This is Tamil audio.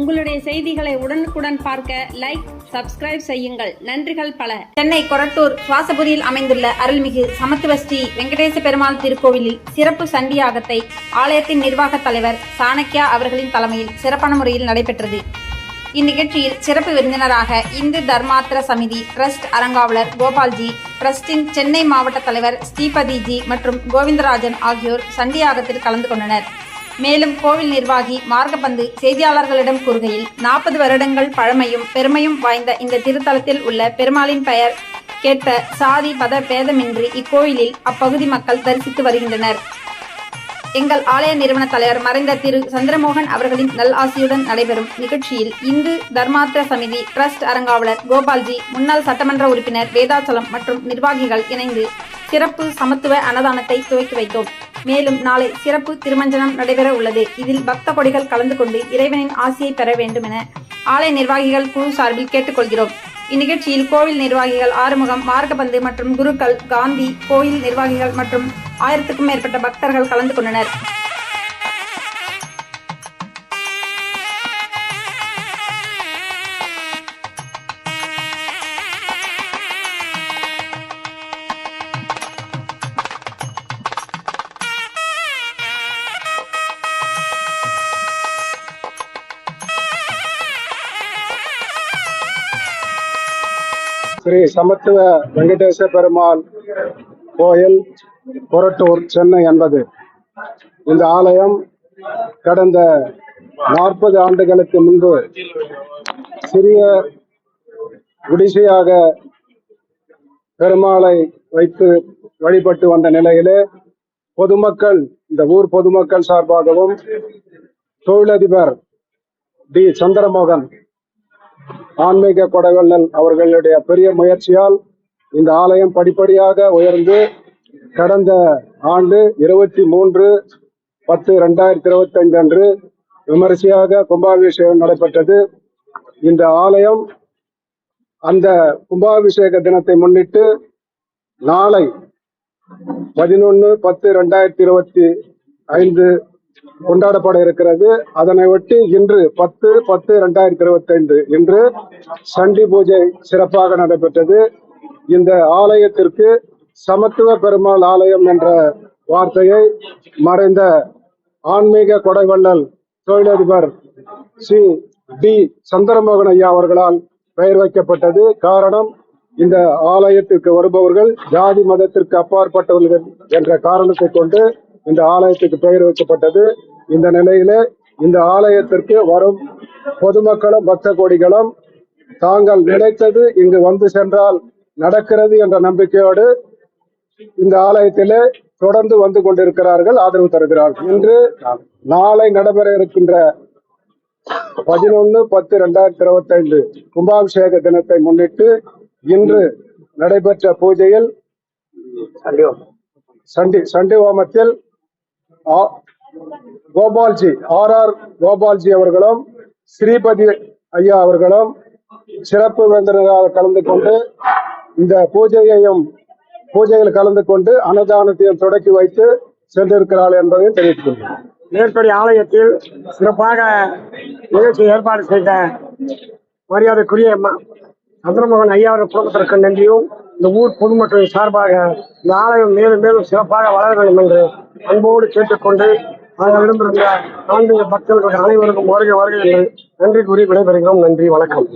உங்களுடைய செய்திகளை உடனுக்குடன் பார்க்க லைக் சப்ஸ்கிரைப் செய்யுங்கள். நன்றிகள் பல. சென்னை கொரட்டூர் சுவாசபுரியில் அமைந்துள்ள அருள்மிகு சமத்துவ ஸ்ரீ வெங்கடேச பெருமாள் திருக்கோவிலில் சிறப்பு சண்டியாகத்தை ஆலயத்தின் நிர்வாகத் தலைவர் சாணக்கியா அவர்களின் தலைமையில் சிறப்பான முறையில் நடைபெற்றது. இந்நிகழ்ச்சியில் சிறப்பு விருந்தினராக இந்து தர்மாத்திர சமிதி ட்ரஸ்ட் அறங்காவலர் கோபால்ஜி ட்ரஸ்டின் சென்னை மாவட்ட தலைவர் ஸ்ரீபதிஜி மற்றும் கோவிந்தராஜன் ஆகியோர் சண்டியாகத்தில் கலந்து கொண்டனர். மேலும் கோவில் நிர்வாகி மார்கபந்து செய்தியாளர்களிடம் கூறுகையில் நாற்பது வருடங்கள் பழமையும் பெருமையும் வாய்ந்த இந்த திருத்தலத்தில் உள்ள பெருமாளின் பெயர் கேட்ட சாதி பத பேதமின்றி இக்கோயிலில் அப்பகுதி மக்கள் தரிசித்து வருகின்றனர். எங்கள் ஆலய நிறுவன தலைவர் மறைந்த திரு. சந்திரமோகன் அவர்களின் நல் ஆசியுடன் நடைபெறும் நிகழ்ச்சியில் இந்து தர்மாத்திர சமிதி ட்ரஸ்ட் அரங்காவலர் கோபால்ஜி முன்னாள் சட்டமன்ற உறுப்பினர் வேதாச்சலம் மற்றும் நிர்வாகிகள் இணைந்து சிறப்பு சமத்துவ அன்னதானத்தை துவக்கி வைத்தோம். மேலும் நாளை சிறப்பு திருமஞ்சனம் நடைபெற உள்ளது. இதில் பக்த கொடிகள் கலந்து கொண்டு இறைவனின் ஆசியை பெற வேண்டும் என ஆலய நிர்வாகிகள் குழு சார்பில் கேட்டுக்கொள்கிறோம். இந்நிகழ்ச்சியில் கோவில் நிர்வாகிகள் ஆறுமுகம் மார்க்கபந்து மற்றும் குருக்கள் காந்தி கோயில் நிர்வாகிகள் மற்றும் ஆயிரத்துக்கும் மேற்பட்ட பக்தர்கள் கலந்து கொண்டனர். ஸ்ரீ சமத்துவ வெங்கடேச பெருமாள் கோயில் புரட்டூர் சென்னை என்பது. இந்த ஆலயம் கடந்த நாற்பது ஆண்டுகளுக்கு முன்பு சிறிய குடிசையாக பெருமாளை வைத்து வழிபட்டு வந்த நிலையிலே பொதுமக்கள் இந்த ஊர் பொதுமக்கள் சார்பாகவும் தொழிலதிபர் டி. சந்திரமோகன் ஆன்மீக கொடைவள்ளல் அவர்களுடைய பெரிய முயற்சியால் இந்த ஆலயம் படிப்படியாக உயர்ந்து கடந்த ஆண்டு இருபத்தி மூன்று பத்து ரெண்டாயிரத்தி இருபத்தி ஐந்து அன்று விமரிசையாக கும்பாபிஷேகம் நடைபெற்றது. இந்த ஆலயம் அந்த கும்பாபிஷேக தினத்தை முன்னிட்டு நாளை பதினொன்று பத்து ரெண்டாயிரத்தி இருபத்தி ஐந்து கொண்டாடப்பட இருக்கிறது அதனை ஒட்டி இன்று பத்து பத்து இரண்டாயிரத்தி இருபத்தி ஐந்து இன்று சண்டி பூஜை சிறப்பாக நடைபெற்றது. இந்த ஆலயத்திற்கு சமத்துவ பெருமாள் ஆலயம் என்ற வார்த்தையை மறைந்த ஆன்மீக கொடைவள்ளல் தொழிலதிபர் சி. டி. சந்திரமோகன் ஐயா அவர்களால் பெயர் வைக்கப்பட்டது. காரணம் இந்த ஆலயத்திற்கு வருபவர்கள் ஜாதி மதத்திற்கு அப்பாற்பட்டவர்கள் என்ற காரணத்தை கொண்டு இந்த ஆலயத்துக்கு பெயர் வைக்கப்பட்டது. இந்த நிலையிலே இந்த ஆலயத்திற்கு வரும் பொதுமக்களும் பக்த கோடிகளும் தாங்கள் நினைத்தது இங்கு வந்து சென்றால் நடக்கிறது என்ற நம்பிக்கையோடு இந்த ஆலயத்திலே தொடர்ந்து வந்து கொண்டிருக்கிறார்கள் ஆதரவு தருகிறார்கள். இன்று நாளை நடைபெற இருக்கின்ற பதினொன்னு பத்து ரெண்டாயிரத்தி இருபத்தி ஐந்து கும்பாபிஷேக தினத்தை முன்னிட்டு இன்று நடைபெற்ற பூஜையில் சண்டி சண்டி ஹோமத்தில் கோபால்ஜி ஆர் ஆர் கோபால்ஜி அவர்களும் ஸ்ரீபதி ஐயா அவர்களும் சிறப்பு விருந்தினராக கலந்து கொண்டு இந்த பூஜையையும் பூஜையில் கலந்து கொண்டு அன்னதானத்தையும் தொடக்கி வைத்து சென்றிருக்கிறாள் என்பதையும் தெரிவித்துக் கொள்கிறேன் மேற்படி ஆலயத்தில் சிறப்பாக நிகழ்ச்சி ஏற்பாடு செய்த மரியாதைக்குரிய ம- சந்திரமோகன் ஐயாவின் குடும்பத்திற்கு நன்றியும். இந்த ஊர் பொதுமக்களின் சார்பாக இந்த ஆலயம் மேலும் மேலும் சிறப்பாக வளர வேண்டும் என்று அன்போடு கேட்டுக்கொண்டு நாங்களிடமிருந்த ஆன்மீக பக்தர்களுக்கு அனைவருக்கும் வருகை வருகை என்று நன்றி கூறி விடைபெறுகிறோம். நன்றி வணக்கம்.